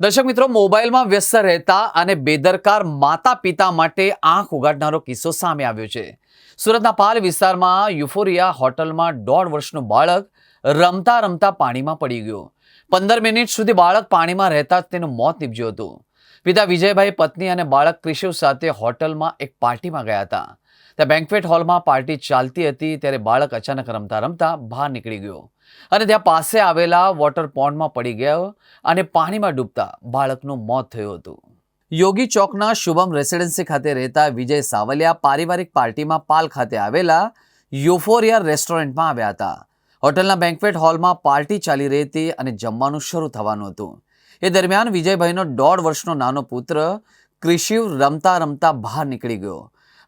દર્શક મિત્રો, મોબાઈલમાં વ્યસ્ત રહેતા અને બેદરકાર માતા પિતા માટે આંખ ઉગાડનારો કિસ્સો સામે આવ્યો છે. સુરતના પાલ વિસ્તારમાં યુફોરિયા હોટલમાં દોઢ વર્ષનું બાળક રમતા રમતા પાણીમાં પડી ગયું. પંદર મિનિટ સુધી બાળક પાણીમાં રહેતા જ તેનું મોત નીપજ્યું હતું. પિતા વિજયભાઈ પત્ની અને બાળક ક્રિશિવ સાથે હોટલમાં એક પાર્ટીમાં ગયા હતા. ત્યાં બેન્ક્વેટ હોલમાં પાર્ટી ચાલતી હતી ત્યારે બાળક અચાનક રમતા રમતા બહાર નીકળી ગયો. અને ત્યાં પાસે આવેલા વોટર પોન્ડમાં પડી ગયો અને પાણીમાં ડૂબતા બાળકનું મોત થયું હતું. યોગી ચોકના શુભમ રેસિડેન્સી ખાતે રહેતા વિજય સાવલિયા પારિવારિક પાર્ટીમાં પાલ ખાતે આવેલા યુફોરિયા રેસ્ટોરન્ટમાં આવ્યા હતા. હોટલના બેન્ક્વેટ હોલમાં પાર્ટી ચાલી રહી હતી અને જમવાનું શરૂ થવાનું હતું. એ દરમિયાન વિજયભાઈનો દોઢ વર્ષનો નાનો પુત્ર ક્રિશિવ રમતા રમતા બહાર નીકળી ગયો.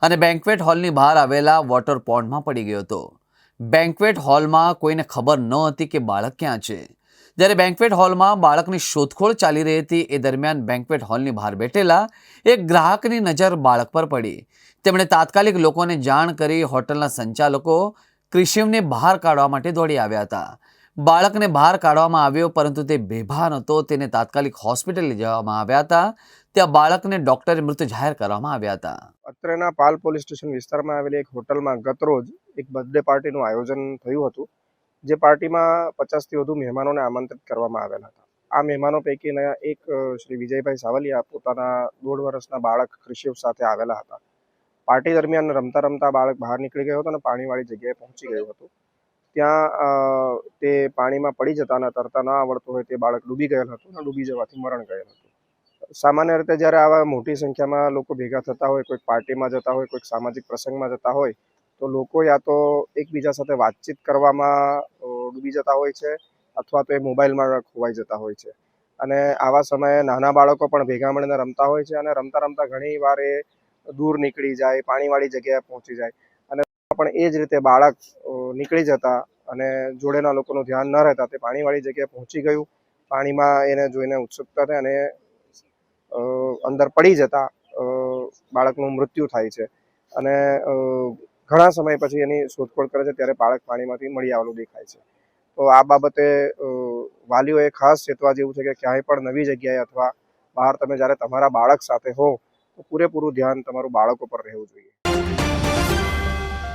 અને બેન્કવેટ હોલની બહાર આવેલા વોટર પોન્ડમાં પડી ગયો હતો. બેન્ક્વેટ હોલમાં કોઈને ખબર ન હતી કે બાળક ક્યાં છે. જ્યારે બેન્કવેટ હોલમાં બાળકની શોધખોળ ચાલી રહી હતી, એ દરમિયાન બેન્ક્વેટ હોલની બહાર બેઠેલા એક ગ્રાહકની નજર બાળક પર પડી. તેમણે તાત્કાલિક લોકોને જાણ કરી હોટલના સંચાલકો ક્રિશિવને બહાર કાઢવા માટે દોડી આવ્યા હતા. બાળકને બહાર કાઢવામાં આવ્યો, પરંતુ તે બેભાન હતો. તેને તાત્કાલિક હોસ્પિટલ લઈ જવામાં આવ્યા હતા. ત્યાં બાળકને ડોક્ટરે મૃત જાહેર કરવામાં આવ્યા હતા. અત્રેના પાલ પોલીસ સ્ટેશન વિસ્તારમાં આવેલી એક હોટલમાં ગતરોજ એક બર્થડે પાર્ટીનું આયોજન થયું હતું, જે પાર્ટીમાં પચાસથી વધુ મહેમાનોને આમંત્રિત કરવામાં આવેલા હતા. આ મહેમાનો પૈકીના એક શ્રી વિજયભાઈ સાવલિયા પોતાના દોઢ વર્ષના બાળક ક્રિશિવ સાથે આવેલા હતા. પાર્ટી દરમિયાન રમતા રમતા બાળક બહાર નીકળી ગયો હતો અને પાણીવાળી જગ્યાએ પહોંચી ગયું હતું. ત્યાં તે પાણીમાં પડી જતા અને તરતા ન આવડતું હોય તે બાળક ડૂબી ગયેલ હતું અને ડૂબી જવાથી મરણ ગયેલ હતું. સામાન્ય રીતે જ્યારે આવા મોટી સંખ્યામાં લોકો ભેગા થતા હોય, કોઈક પાર્ટીમાં જતા હોય, કોઈક સામાજિક પ્રસંગમાં જતા હોય, તો લોકો યા તો એકબીજા સાથે વાતચીત કરવામાં ડૂબી જતા હોય છે અથવા તો એ મોબાઈલમાં ખોવાઈ જતા હોય છે. અને આવા સમયે નાના બાળકો પણ ભેગા મળીને રમતા હોય છે અને રમતા રમતા ઘણી વાર એ દૂર નીકળી જાય, પાણીવાળી જગ્યાએ પહોંચી જાય. પણ એ જ રીતે બાળક નીકળી જતા અને જોડેના લોકોનું ધ્યાન ન રહેતા તે પાણીવાળી જગ્યાએ પહોંચી ગયું. પાણીમાં એને જોઈને ઉત્સુકતા થઈ અને અંદર પડી જતા બાળકનું મૃત્યુ થાય છે. અને ઘણા સમય પછી એની શોધખોળ કરે છે ત્યારે બાળક પાણીમાંથી મળી આવેલું દેખાય છે. તો આ બાબતે વાલીઓએ ખાસ ચેતવા જેવું છે કે ક્યાંય પણ નવી જગ્યાએ અથવા બહાર તમે જ્યારે તમારા બાળક સાથે હો તો પૂરેપૂરું ધ્યાન તમારું બાળકો પર રહેવું જોઈએ.